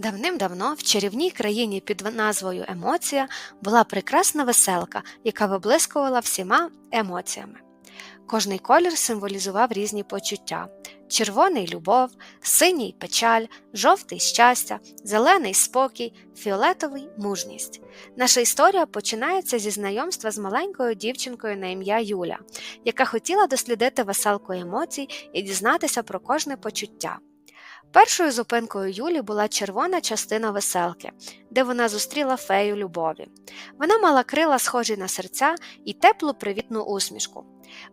Давним-давно в чарівній країні під назвою Емоція була прекрасна веселка, яка виблискувала всіма емоціями. Кожний колір символізував різні почуття: червоний любов, синій печаль, жовтий щастя, зелений спокій, фіолетовий мужність. Наша історія починається зі знайомства з маленькою дівчинкою на ім'я Юля, яка хотіла дослідити веселку емоцій і дізнатися про кожне почуття. Першою зупинкою Юлі була червона частина веселки, де вона зустріла фею любові. Вона мала крила, схожі на серця, і теплу привітну усмішку.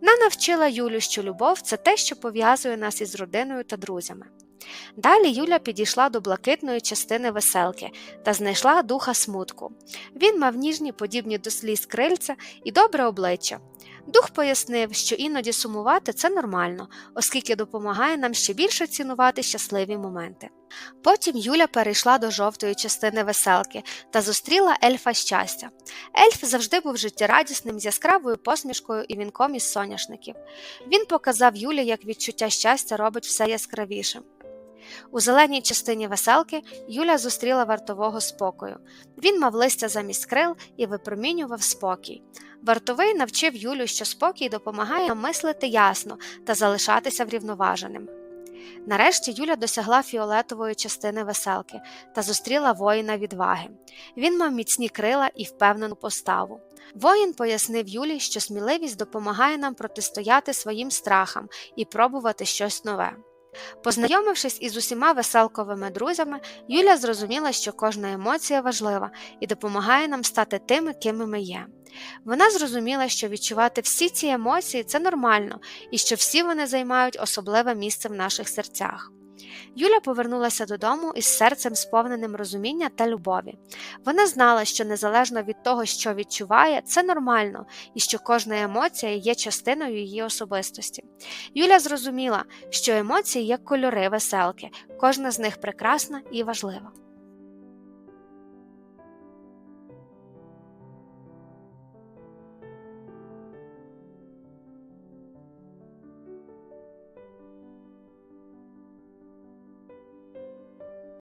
Вона навчила Юлю, що любов це те, що пов'язує нас із родиною та друзями. Далі Юля підійшла до блакитної частини веселки та знайшла духа смутку. Він мав ніжні, подібні до сліз крильця і добре обличчя. Дух пояснив, що іноді сумувати це нормально, оскільки допомагає нам ще більше цінувати щасливі моменти. Потім Юля перейшла до жовтої частини веселки та зустріла ельфа щастя. Ельф завжди був життєрадісним з яскравою посмішкою і вінком із соняшників. Він показав Юлі, як відчуття щастя робить все яскравішим. У зеленій частині веселки Юля зустріла вартового спокою. Він мав листя замість крил і випромінював спокій. Вартовий навчив Юлю, що спокій допомагає мислити ясно та залишатися врівноваженим. Нарешті Юля досягла фіолетової частини веселки та зустріла воїна відваги. Він мав міцні крила і впевнену поставу. Воїн пояснив Юлі, що сміливість допомагає нам протистояти своїм страхам і пробувати щось нове. Познайомившись із усіма веселковими друзями, Юля зрозуміла, що кожна емоція важлива і допомагає нам стати тими, ким ми є. Вона зрозуміла, що відчувати всі ці емоції це нормально і що всі вони займають особливе місце в наших серцях. Юля повернулася додому із серцем сповненим розуміння та любові. Вона знала, що незалежно від того, що відчуває, це нормально і що кожна емоція є частиною її особистості. Юля зрозуміла, що емоції як кольори веселки, кожна з них прекрасна і важлива.